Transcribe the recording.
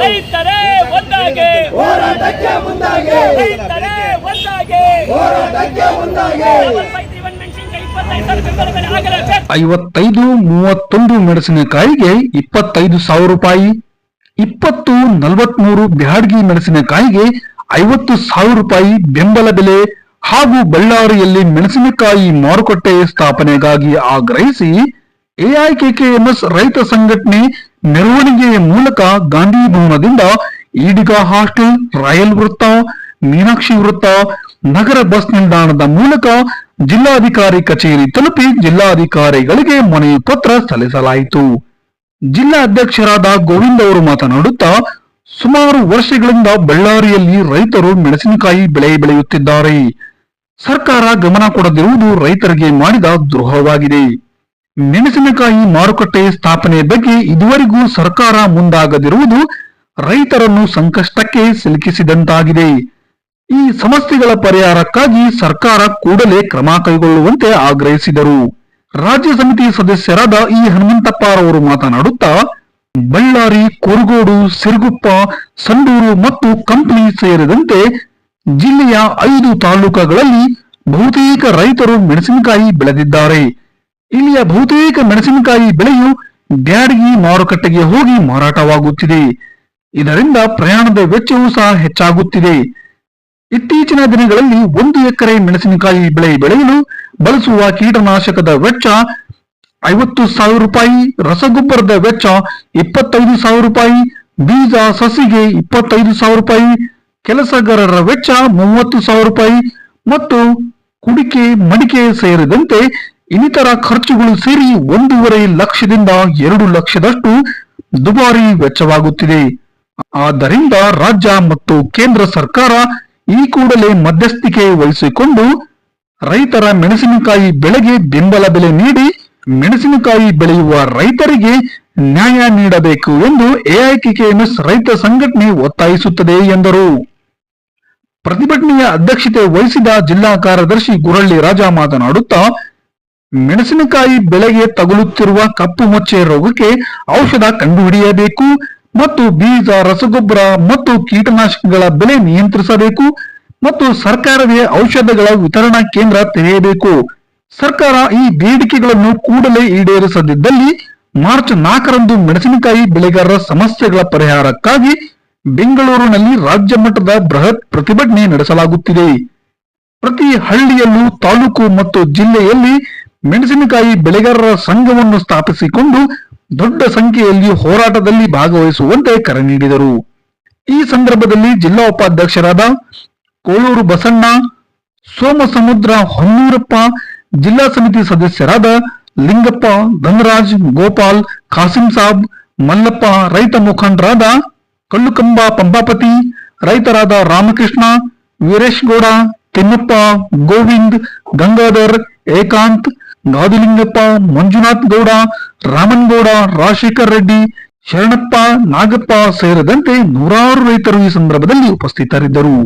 ರೈತರೇ ಒಂದಾಗೆ. ಹೋರಾಟಕ್ಕೆ ಮುಂದಾಗೆ. ರೈತರೇ ಒಂದಾಗೆ. ಹೋರಾಟಕ್ಕೆ ಮುಂದಾಗೆ. ಐವತ್ತೈದು ಮೂವತ್ತೊಂದು ಮೆಣಸಿನಕಾಯಿಗೆ ಇಪ್ಪತ್ತೈದು ಸಾವಿರ ರೂಪಾಯಿ. ಇಪ್ಪತ್ತು ನಲವತ್ಮೂರು ಬ್ಯಾಡ್ಗಿ ಮೆಣಸಿನಕಾಯಿಗೆ ಐವತ್ತು ಸಾವಿರ ರೂಪಾಯಿ ಬೆಂಬಲ ಬೆಲೆ. ಹಾಗೂ ಬಳ್ಳಾರಿಯಲ್ಲಿ ಮೆಣಸಿನಕಾಯಿ ಮಾರುಕಟ್ಟೆ ಸ್ಥಾಪನೆಗಾಗಿ ಆಗ್ರಹಿಸಿ ಎಐಕೆಕೆಎಂಎಸ್ ರೈತ ಸಂಘಟನೆ ಮೆರವಣಿಗೆಯ ಮೂಲಕ ಗಾಂಧಿ ಭವನದಿಂದ ಈಡಿಗ ಹಾಸ್ಟೆಲ್, ರಾಯಲ್ ವೃತ್ತ, ಮೀನಾಕ್ಷಿ ವೃತ್ತ, ನಗರ ಬಸ್ ನಿಲ್ದಾಣದ ಮೂಲಕ ಜಿಲ್ಲಾಧಿಕಾರಿ ಕಚೇರಿ ತಲುಪಿ ಜಿಲ್ಲಾಧಿಕಾರಿಗಳಿಗೆ ಮನವಿ ಪತ್ರ ಸಲ್ಲಿಸಲಾಯಿತು. ಜಿಲ್ಲಾ ಅಧ್ಯಕ್ಷರಾದ ಗೋವಿಂದ್ ಅವರು ಮಾತನಾಡುತ್ತಾ, ಸುಮಾರು ವರ್ಷಗಳಿಂದ ಬಳ್ಳಾರಿಯಲ್ಲಿ ರೈತರು ಮೆಣಸಿನಕಾಯಿ ಬೆಳೆ ಬೆಳೆಯುತ್ತಿದ್ದಾರೆ. ಸರ್ಕಾರ ಗಮನ ಕೊಡದಿರುವುದು ರೈತರಿಗೆ ಮಾಡಿದ ದ್ರೋಹವಾಗಿದೆ ಮೆಣಸಿನಕಾಯಿ ಮಾರುಕಟ್ಟೆ ಸ್ಥಾಪನೆ ಬಗ್ಗೆ ಇದುವರೆಗೂ ಸರ್ಕಾರ ಮುಂದಾಗದಿರುವುದು ರೈತರನ್ನು ಸಂಕಷ್ಟಕ್ಕೆ ಸಿಲುಕಿಸಿದಂತಾಗಿದೆ. ಈ ಸಮಸ್ಯೆಗಳ ಪರಿಹಾರಕ್ಕಾಗಿ ಸರ್ಕಾರ ಕೂಡಲೇ ಕ್ರಮ ಕೈಗೊಳ್ಳುವಂತೆ ಆಗ್ರಹಿಸಿದರು. ರಾಜ್ಯ ಸಮಿತಿ ಸದಸ್ಯರಾದ ಇ ಹನುಮಂತಪ್ಪರವರು ಮಾತನಾಡುತ್ತಾ, ಬಳ್ಳಾರಿ, ಕೊರಗೋಡು, ಸಿರುಗುಪ್ಪ, ಸಂಡೂರು ಮತ್ತು ಕಂಪ್ಲಿ ಸೇರಿದಂತೆ ಜಿಲ್ಲೆಯ ಐದು ತಾಲೂಕುಗಳಲ್ಲಿ ಬಹುತೇಕ ರೈತರು ಮೆಣಸಿನಕಾಯಿ ಬೆಳೆದಿದ್ದಾರೆ. ಇಲ್ಲಿಯ ಬಹುತೇಕ ಮೆಣಸಿನಕಾಯಿ ಬೆಳೆಯು ಬ್ಯಾಡಗಿ ಮಾರುಕಟ್ಟೆಗೆ ಹೋಗಿ ಮಾರಾಟವಾಗುತ್ತಿದೆ. ಇದರಿಂದ ಪ್ರಯಾಣದ ವೆಚ್ಚವೂ ಸಹ ಹೆಚ್ಚಾಗುತ್ತಿದೆ. ಇತ್ತೀಚಿನ ದಿನಗಳಲ್ಲಿ ಒಂದು ಎಕರೆ ಮೆಣಸಿನಕಾಯಿ ಬೆಳೆ ಬೆಳೆಯಲು ಬಳಸುವ ಕೀಟನಾಶಕದ ವೆಚ್ಚ ಐವತ್ತು ಸಾವಿರ ರೂಪಾಯಿ, ರಸಗೊಬ್ಬರದ ವೆಚ್ಚ ಇಪ್ಪತ್ತೈದು ಸಾವಿರ ರೂಪಾಯಿ, ಬೀಜ, ಸಸಿಗೆ ಇಪ್ಪತ್ತೈದು ಸಾವಿರ ರೂಪಾಯಿ ಕೆಲಸಗಾರರ ವೆಚ್ಚ ಮೂವತ್ತು ಸಾವಿರ ರೂಪಾಯಿ ಮತ್ತು ಕುಡಿಕೆ, ಮಡಿಕೆ ಸೇರಿದಂತೆ ಇನ್ನಿತರ ಖರ್ಚುಗಳು ಸೇರಿ ಒಂದೂವರೆ ಲಕ್ಷದಿಂದ ಎರಡು ಲಕ್ಷದಷ್ಟು ದುಬಾರಿ ವೆಚ್ಚವಾಗುತ್ತಿದೆ. ಆದ್ದರಿಂದ ರಾಜ್ಯ ಮತ್ತು ಕೇಂದ್ರ ಸರ್ಕಾರ ಈ ಕೂಡಲೇ ಮಧ್ಯಸ್ಥಿಕೆ ವಹಿಸಿಕೊಂಡು ರೈತರ ಮೆಣಸಿನಕಾಯಿ ಬೆಳೆಗೆ ಬೆಂಬಲ ಬೆಲೆ ನೀಡಿ ಮೆಣಸಿನಕಾಯಿ ಬೆಳೆಯುವ ರೈತರಿಗೆ ನ್ಯಾಯ ನೀಡಬೇಕು ಎಂದು ಎಐಕೆಕೆಎಂಎಸ್ ರೈತ ಸಂಘಟನೆ ಒತ್ತಾಯಿಸುತ್ತದೆ ಎಂದರು. ಪ್ರತಿಭಟನೆಯ ಅಧ್ಯಕ್ಷತೆ ವಹಿಸಿದ ಜಿಲ್ಲಾ ಕಾರ್ಯದರ್ಶಿ ಗುರಳ್ಳಿ ರಾಜ ಮಾತನಾಡುತ್ತಾ, ಮೆಣಸಿನಕಾಯಿ ಬೆಳೆಗೆ ತಗುಲುತ್ತಿರುವ ಕಪ್ಪು ಮೊಚ್ಚೆ ರೋಗಕ್ಕೆ ಔಷಧ ಕಂಡುಹಿಡಿಯಬೇಕು ಮತ್ತು ಬೀಜ, ರಸಗೊಬ್ಬರ ಮತ್ತು ಕೀಟನಾಶಕಗಳ ಬೆಲೆ ನಿಯಂತ್ರಿಸಬೇಕು ಮತ್ತು ಸರ್ಕಾರವೇ ಔಷಧಗಳ ವಿತರಣಾ ಕೇಂದ್ರ ತೆರೆಯಬೇಕು. ಸರ್ಕಾರ ಈ ಬೇಡಿಕೆಗಳನ್ನು ಕೂಡಲೇ ಈಡೇರಿಸದಿದ್ದಲ್ಲಿ ಮಾರ್ಚ್ ನಾಲ್ಕರಂದು ಮೆಣಸಿನಕಾಯಿ ಬೆಳೆಗಾರರ ಸಮಸ್ಯೆಗಳ ಪರಿಹಾರಕ್ಕಾಗಿ ಬೆಂಗಳೂರಿನಲ್ಲಿ ರಾಜ್ಯ ಮಟ್ಟದ ಬೃಹತ್ ಪ್ರತಿಭಟನೆ ನಡೆಸಲಾಗುತ್ತಿದೆ. ಪ್ರತಿ ಹಳ್ಳಿಯಲ್ಲೂ ತಾಲೂಕು ಮತ್ತು ಜಿಲ್ಲೆಯಲ್ಲಿ ಮೆಣಸಿನಕಾಯಿ ಬೆಳೆಗಾರರ ಸಂಘವನ್ನು ಸ್ಥಾಪಿಸಿಕೊಂಡು ದೊಡ್ಡ ಸಂಖ್ಯೆಯಲ್ಲಿ ಹೋರಾಟದಲ್ಲಿ ಭಾಗವಹಿಸುವಂತೆ ಕರೆ ನೀಡಿದರು. ಈ ಸಂದರ್ಭದಲ್ಲಿ ಜಿಲ್ಲಾ ಉಪಾಧ್ಯಕ್ಷರಾದ ಕೋಳೂರು ಬಸಣ್ಣ, ಸೋಮಸಮುದ್ರ ಹೊನ್ನೂರಪ್ಪ, ಜಿಲ್ಲಾ ಸಮಿತಿ ಸದಸ್ಯರಾದ ಲಿಂಗಪ್ಪ ಧನರಾಜ್, ಗೋಪಾಲ್, ಖಾಸಿಂ ಸಾಬ್, ಮಲ್ಲಪ್ಪ ರೈತ ಮುಖಂಡರಾದ ಕಲ್ಲುಕಂಬ ಪಂಬಾಪತಿ, ರೈತರಾದ ರಾಮಕೃಷ್ಣ, ವೀರೇಶ್ ಗೌಡ, ತಿಮ್ಮಪ್ಪ, ಗೋವಿಂದ್, ಗಂಗಾಧರ್, ಏಕಾಂತ್ ಗಾದಿಲಿಂಗಪ್ಪ ಮಂಜುನಾಥ್ ಗೌಡ ರಾಮನ್ಗೌಡ ರಾಜಶೇಖರ್ ರೆಡ್ಡಿ, ಶರಣಪ್ಪ, ನಾಗಪ್ಪ ಸೇರಿದಂತೆ ನೂರಾರು ರೈತರು ಈ ಸಂದರ್ಭದಲ್ಲಿ ಉಪಸ್ಥಿತರಿದ್ದರು.